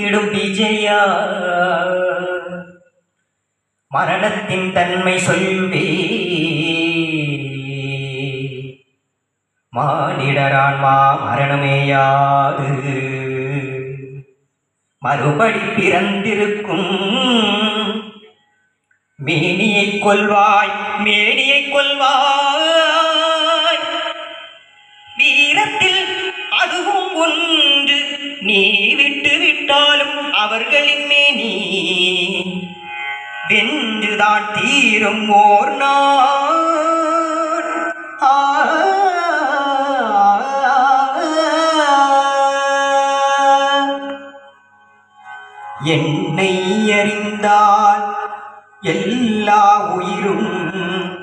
இடும் விஜயா மரணத்தின் தன்மை சொல்வே. மானிடரான்மா மரணமேயாது மறுபடி பிறந்திருக்கும் மேனியை கொல்வாய் மேனியை கொல்வாய். வீரத்தில் அதுவும் ஒன்று நீ விட்டாலும் அவர்களின் மேனி. வென்றுதான் தீரும் ஓர் நாள். என்னை அறிந்தால் எல்லா உயிரும்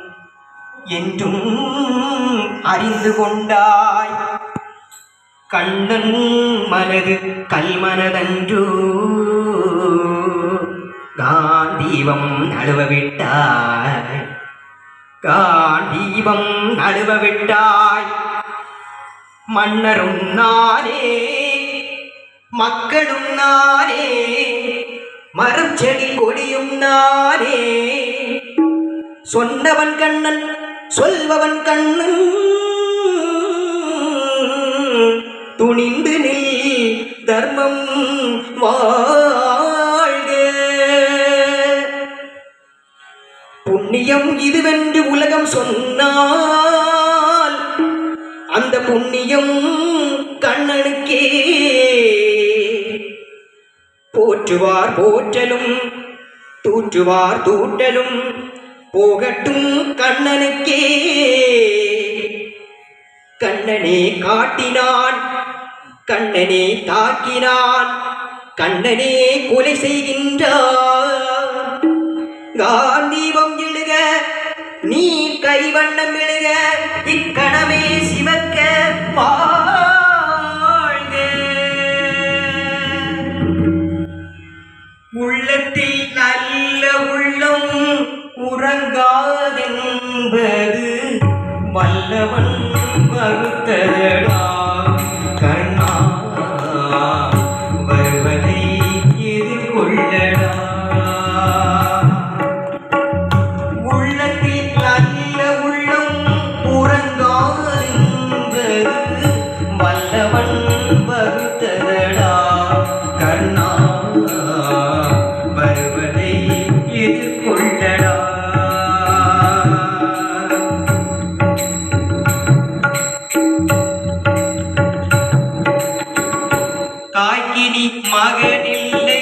என்றும் அறிந்து கொண்டாய். கண்ணன் மனது கல்மனதன்று. காந்தீபம் நழுவ விட்டாய் காந்தீபம் நழுவ விட்டாய் மன்னரும் நானே மக்களும் நானே மரம் செடி கொடியும் நானே. சொன்னவன் கண்ணன் சொல்பவன் கண்ணன். துணிந்து நில் தர்மம் வாழ்க. புண்ணியம் இதுவென்று உலகம் சொன்னால் அந்த புண்ணியம் கண்ணனுக்கே. போற்றுவார் போற்றலும் தூற்றுவார் தூட்டலும் போகட்டும் கண்ணனுக்கே. கண்ணனே காட்டினார் கண்ணனே தாக்கினான். கண்ணனே கொலை செய்கின்றான் காந்தீபம் எழுக நீ கைவண்ணம் எழுக இக்கணமே சிவக்க வாழ்க. உள்ளத்தில் நல்ல உள்ளம் உறங்காதென்பது வல்லவன் மறுத்ததடா தாய்க்கினி மகனில்லை.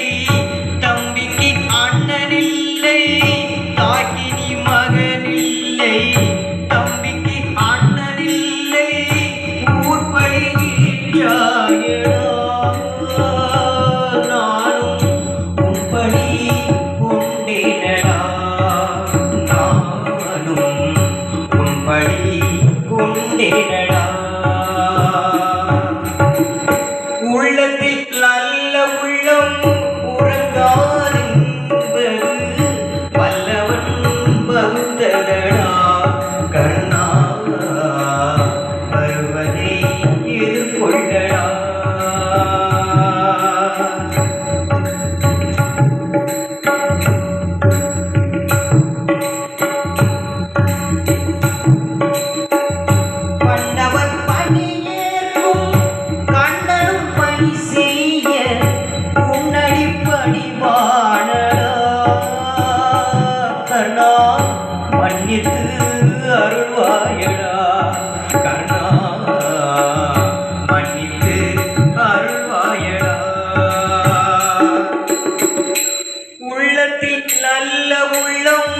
மன்னித்து அருள்வாயடா. கர்ணா மன்னித்து அருள்வாயடா. உள்ளத்தில் நல்ல உள்ளம்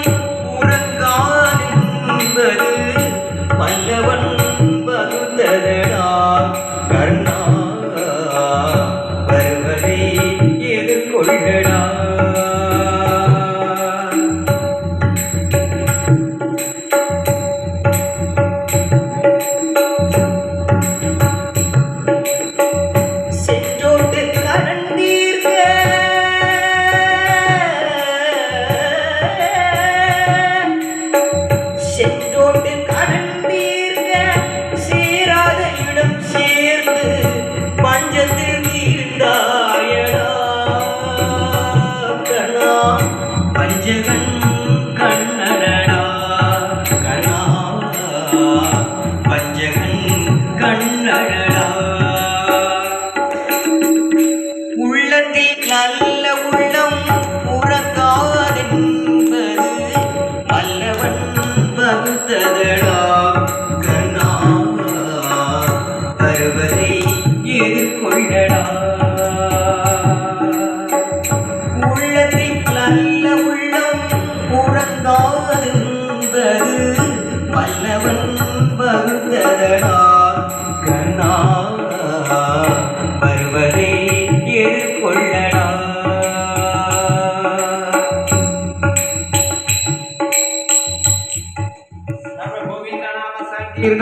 Al llegar ir